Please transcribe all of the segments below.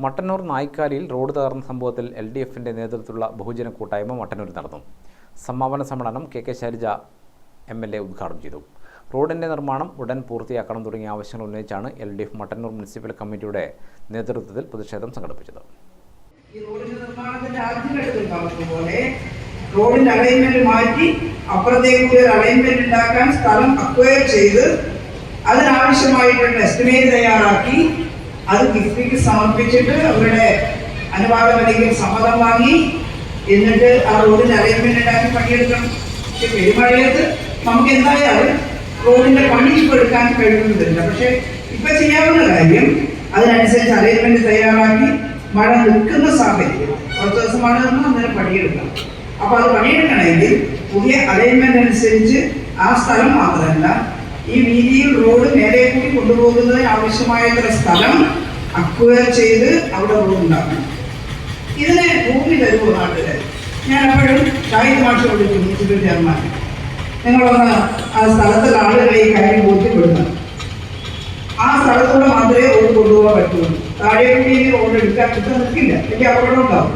Mattannur നായ്ക്കാലിയിൽ road തകർന്ന സംഭവത്തിൽ L D എഫിന്റെ നേതൃത്വത്തിലുള്ള ബഹുജന കൂട്ടായ്മ മട്ടന്നൂരിൽ നടന്നു. സമാപന സമ്മേളനം K K Shailaja M L A ഉദ്ഘാടനം ചെയ്തു. റോഡിന്റെ നിർമ്മാണം ഉടൻ പൂർത്തിയാക്കണം തുടങ്ങിയ ആവശ്യങ്ങൾ ഉന്നയിച്ചാണ് L D F Mattannur municipal കമ്മിറ്റിയുടെ നേതൃത്വത്തിൽ പ്രതിഷേധം സംഘടിപ്പിച്ചത്. റോഡിന്റെ അലൈൻമെന്റ് മാറ്റി അപ്പുറത്തേക്ക് ഒരു അലൈൻമെന്റ് ഉണ്ടാക്കാൻ സ്ഥലം അക്വയർ ചെയ്ത് അതിനാവശ്യമായിട്ടുള്ള എസ്റ്റിമേറ്റ് തയ്യാറാക്കി അത് കിഫ്ബിക്ക് സമർപ്പിച്ചിട്ട് അവരുടെ അനുവാദം അല്ലെങ്കിൽ സമ്മതം വാങ്ങി എന്നിട്ട് ആ റോഡിന് അലൈൻമെന്റ് ഉണ്ടാക്കി പണിയെടുക്കണം. പക്ഷെ പെരുമഴയത്ത് നമുക്ക് എന്തായാലും റോഡിന്റെ പണി ഇപ്പൊ എടുക്കാൻ കഴിയുന്നതില്ല പക്ഷെ ഇപ്പൊ ചെയ്യാവുന്ന കാര്യം അതിനനുസരിച്ച് അറേഞ്ച്മെന്റ് തയ്യാറാക്കി മഴ നിൽക്കുന്ന സാഹചര്യം കുറച്ച് ദിവസം മഴ നിന്നാൽ അന്നേരം പണിയെടുക്കണം. അപ്പൊ അത് പണിയെടുക്കണമെങ്കിൽ പുതിയ അറേഞ്ച്മെന്റ് അനുസരിച്ച് ആ സ്ഥലം മാത്രമല്ല ഈ വീതിയിൽ റോഡ് നേരെ കൂടി കൊണ്ടുപോകുന്നതിന് ആവശ്യമായിട്ടുള്ള സ്ഥലം അക്വയർ ചെയ്ത് അവിടെ റോഡ് ഉണ്ടാക്കും ഇതിന് ഭൂമി തരുമോ നാട്ടിൽ. ഞാൻ എപ്പോഴും ഷാഹിദ് മാഷ് വിളിക്കും മുനിസിപ്പൽ ചെയർമാൻ. നിങ്ങളൊന്ന് ആ സ്ഥലത്തുള്ള ആളുകളെ ഈ കാര്യം ബോധ്യപ്പെടുന്നത് ആ സ്ഥലത്തൂടെ മാത്രമേ റോഡ് കൊണ്ടുപോകാൻ പറ്റുള്ളൂ. താഴെ റോഡ് എടുക്കാൻ കിട്ടാൻ നിൽക്കില്ല എനിക്ക് അപകടം ഉണ്ടാവും.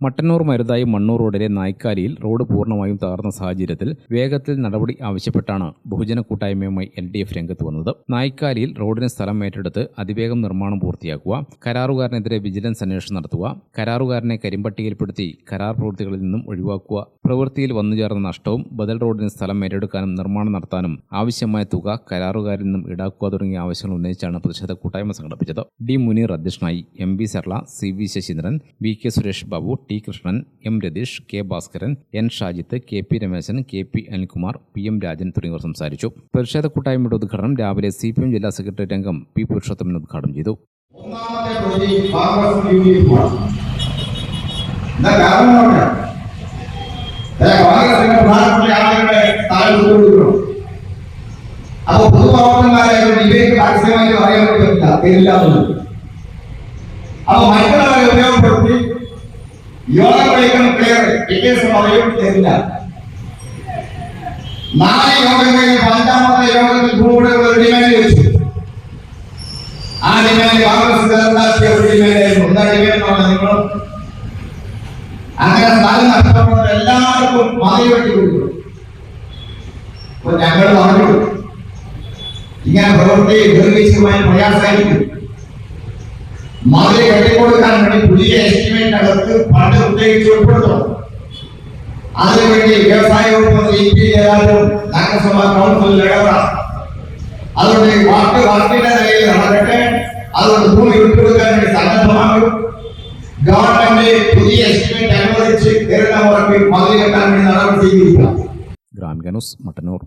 മട്ടന്നൂർ മരുതായി മണ്ണൂർ റോഡിലെ നായ്ക്കാലിയിൽ റോഡ് പൂർണമായും തകർന്ന സാഹചര്യത്തിൽ വേഗത്തിൽ നടപടി ആവശ്യപ്പെട്ടാണ് ബഹുജന കൂട്ടായ്മയുമായി എൽ ഡി എഫ് രംഗത്ത് വന്നത്. നായ്ക്കാലിയിൽ റോഡിന് സ്ഥലം ഏറ്റെടുത്ത് അതിവേഗം നിർമ്മാണം പൂർത്തിയാക്കുക കരാറുകാരനെതിരെ വിജിലൻസ് അന്വേഷണം നടത്തുക കരാറുകാരനെ കരിമ്പട്ടികയിൽപ്പെടുത്തി കരാർ പ്രവൃത്തികളിൽ നിന്നും ഒഴിവാക്കുക പ്രവൃത്തിയിൽ വന്നുചേർന്ന നഷ്ടവും ബദൽ റോഡിന് സ്ഥലം ഏറ്റെടുക്കാനും നിർമ്മാണം നടത്താനും ആവശ്യമായ തുക കരാറുകാരിൽ നിന്നും ഈടാക്കുക തുടങ്ങിയ ആവശ്യങ്ങൾ ഉന്നയിച്ചാണ് പ്രതിഷേധ കൂട്ടായ്മ സംഘടിപ്പിച്ചത്. ഡി മുനീർ അധ്യക്ഷനായി M V Sarla C V Sasheendran V K Suresh Babu T. Krishnan M. Ratheesh K. Bhaskaran N. Shajith K. P. Rameshan K. P. Anilkumar P. M. Rajan തുടങ്ങിയവർ സംസാരിച്ചു. പ്രതിഷേധ കൂട്ടായ്മയുടെ ഉദ്ഘാടനം രാവിലെ സി. പി. എം. ജില്ലാ secretary അംഗം P. Purushothaman ഉദ്ഘാടനം ചെയ്തു. ഒന്നാമത്തെ പ്രതി കോൺഗ്രസ് യൂണിഫോമാണ് എന്താ കാരണം നോക്കാം കോൺഗ്രസിന്റെ പ്രധാനപ്പെട്ട ആളുകളുടെ സ്ഥാനം കൊടുക്കണം അപ്പൊ പൊതുപ്രവർത്തകന്മാരായതുകൊണ്ട് ഇവർക്ക് പരസ്യമായിട്ട് പറയാൻ പറ്റില്ല തരില്ല അപ്പൊ മറ്റുള്ളവരെ ഉപയോഗപ്പെടുത്തി ആ അങ്ങനെ എല്ലാവർക്കും കൊടുക്കും. ഞങ്ങൾ പറഞ്ഞു ഇങ്ങനെ പ്രവൃത്തി ദീർഘിച്ചതുമായി പ്രയാസമായിരിക്കും. മതിൽ കെട്ടിക്കൊടുക്കാൻ വേണ്ടി പുതിയ എസ്റ്റിമേറ്റ് അകത്ത് ഫണ്ട് പ്രത്യേകിച്ച് ഉൾപ്പെടുത്തണം അതിനുവേണ്ടി വ്യവസായ വകുപ്പ് മന്ത്രി ഇ പി ജയരാജനും നഗരസഭാ കൗൺസിൽ ഇടപെടാം അതുകൊണ്ട് ഈ വാക്ക് വാക്കിന്റെ നിലയിൽ നടക്കട്ടെ അതുകൊണ്ട് ഭൂമി വിട്ടുകൊടുക്കാൻ വേണ്ടി സന്നദ്ധമാകും ഗവൺമെന്റ് പുതിയ എസ്റ്റിമേറ്റ് അനുവദിച്ച് തരുന്ന മുറയ്ക്ക് മതിൽ കെട്ടാൻ വേണ്ടി നടപടി സ്വീകരിക്കാം ഗ്രാമിക ന്യൂസ് മട്ടന്നൂർ